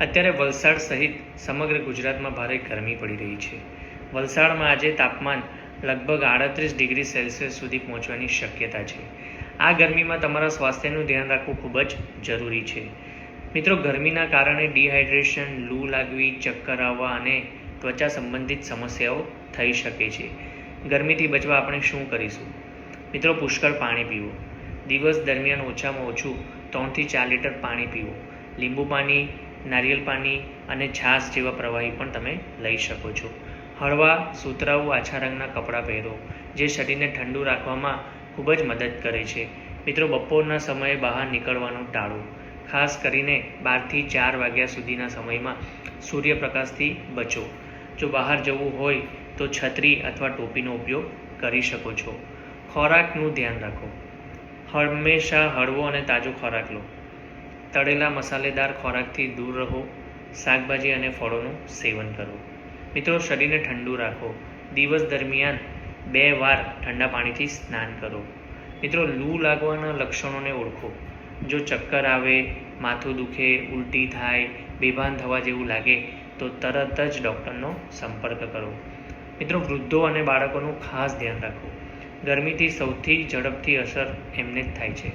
અત્યારે વલસાડ સહિત સમગ્ર ગુજરાતમાં ભારે ગરમી પડી રહી છે. વલસાડમાં આજે તાપમાન લગભગ આડત્રીસ ડિગ્રી સેલ્સિયસ સુધી પહોંચવાની શક્યતા છે. આ ગરમીમાં તમારા સ્વાસ્થ્યનું ધ્યાન રાખવું ખૂબ જ જરૂરી છે. મિત્રો, ગરમીના કારણે ડિહાઇડ્રેશન, લૂ લાગવી, ચક્કર આવવા અને ત્વચા સંબંધિત સમસ્યાઓ થઈ શકે છે. ગરમીથી બચવા આપણે શું કરીશું? મિત્રો, પુષ્કળ પાણી પીવું. દિવસ દરમિયાન ઓછામાં ઓછું ત્રણથી ચાર લીટર પાણી પીવું. લીંબુ પાણી નારિયેળ પાણી અને છાશ જેવા પ્રવાહી પણ તમે લઈ શકો છો. હળવા, સુતરાઉ, આછા રંગના કપડાં પહેરો, જે શરીરને ઠંડુ રાખવામાં ખૂબ જ મદદ કરે છે. મિત્રો, બપોરના સમયે બહાર નીકળવાનું ટાળો. ખાસ કરીને બારથી ચાર વાગ્યા સુધીના સમયમાં સૂર્યપ્રકાશથી બચો. જો બહાર જવું હોય તો છત્રી અથવા ટોપીનો ઉપયોગ કરી શકો છો. ખોરાકનું ધ્યાન રાખો. હંમેશા હળવો અને તાજો ખોરાક લો. તળેલા મસાલેદાર ખોરાકથી દૂર રહો, શાકભાજી અને ફળોનું સેવન કરો. મિત્રો, શરીરને ઠંડુ રાખો. દિવસ દરમિયાન બે વાર ઠંડા પાણીથી સ્નાન કરો. મિત્રો, લૂ લાગવાના લક્ષણોને ઓળખો. જો ચક્કર આવે, માથું દુખે, ઉલટી થાય, બેભાન થવા જેવું લાગે, તો તરત જ ડૉક્ટરનો સંપર્ક કરો. મિત્રો, વૃદ્ધો અને બાળકોનું ખાસ ધ્યાન રાખો. ગરમીથી સૌથી ઝડપથી અસર એમને જ થાય છે.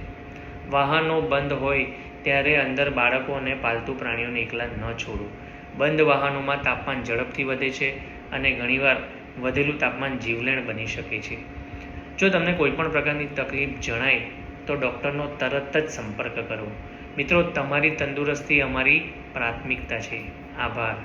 વાહનો બંધ હોય ત્યારે અંદર બાળકો અને પાલતુ પ્રાણીઓને એકલા ન છોડો. બંધ વાહનોમાં તાપમાન ઝડપથી વધે છે અને ઘણીવાર વધેલું તાપમાન જીવલેણ બની શકે છે. જો તમને કોઈપણ પ્રકારની તકલીફ જણાય, તો ડૉક્ટરનો તરત જ સંપર્ક કરો. મિત્રો, તમારી તંદુરસ્તી અમારી પ્રાથમિકતા છે. આભાર.